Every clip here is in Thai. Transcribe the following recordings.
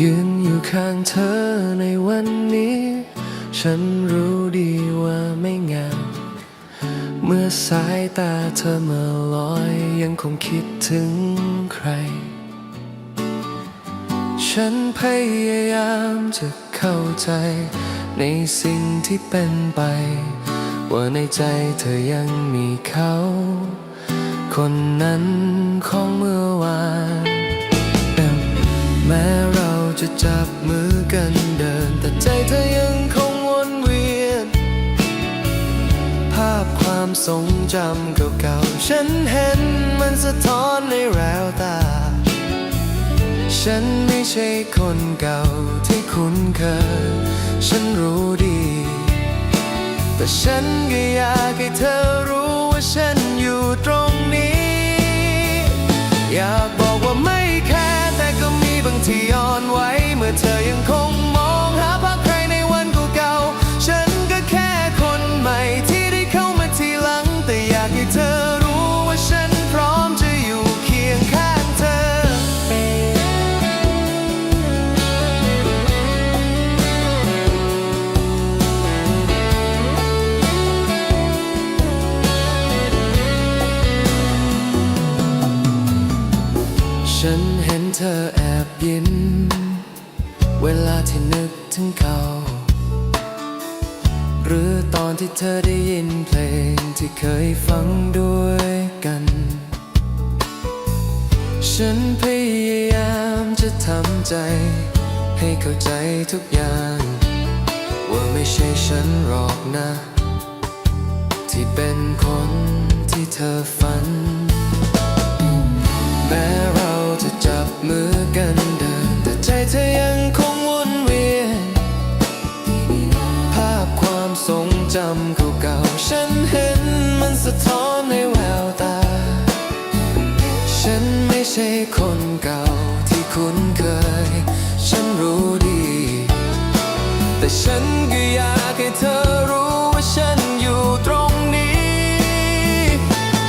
ยืนอยู่ข้างเธอในวันนี้ ฉันรู้ดีว่าไม่งามเมื่อสายตาเธอเมื่อลอยยังคงคิดถึงใคร ฉันพยายามจะเข้าใจในสิ่งที่เป็นไป ว่าในใจเธอยังมีเขา คนนั้นของเมื่อวานแม้เรา จะจับมือกันเดิน แต่ใจเธอยังคงวนเวียน ภาพความทรงจำเก่าๆ ฉันเห็นมันสะท้อนในแววตา ฉันไม่ใช่คนเก่าที่คุ้นเคย ฉันรู้ดี แต่ฉันก็อยากให้เธอรู้ว่าฉันอยู่ตรงนี้ อยาก เวลาที่นึกถึงเขา หรือตอนที่เธอได้ยินเพลงที่เคยฟังด้วยกัน ฉันพยายามจะทำใจ ให้เข้าใจทุกอย่าง ว่าไม่ใช่ฉันหรอกนะ ที่เป็นคนที่เธอฝัน ทรงจำเก่าๆฉันเห็นมันสะท้อนในแววตา ฉันไม่ใช่คนเก่าที่คุ้นเคย ฉันรู้ดี แต่ฉันก็อยากให้เธอรู้ว่าฉันอยู่ตรงนี้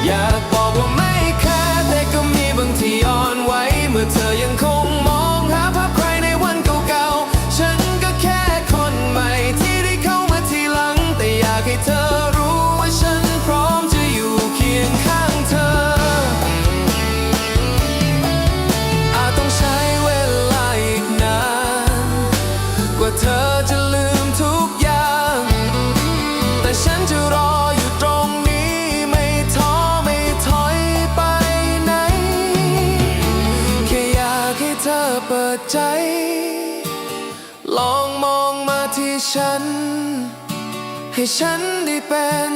อยากบอกว่าไม่แค่แต่ก็มีบางทีอ่อนไหวเมื่อเธอยัง ปิดใจ ลองมองมาที่ฉัน ให้ฉันได้เป็น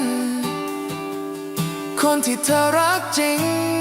คนที่เธอรักจริง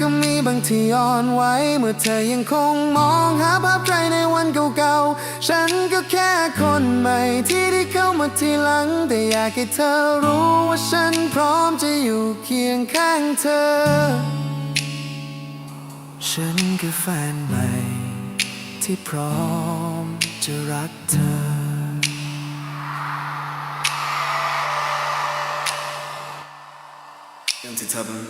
ก็มีบางทีอ่อนไหวเมื่อเธอยังคงมองหาภาพใครในวันเก่าๆ ฉันก็แค่คนใหม่ที่ได้เข้ามาทีหลัง แต่อยากให้เธอรู้ว่าฉันพร้อมจะอยู่เคียงข้างเธอ ฉันคือแฟนใหม่ ที่พร้อมจะรักเธอ Anti-Tubman.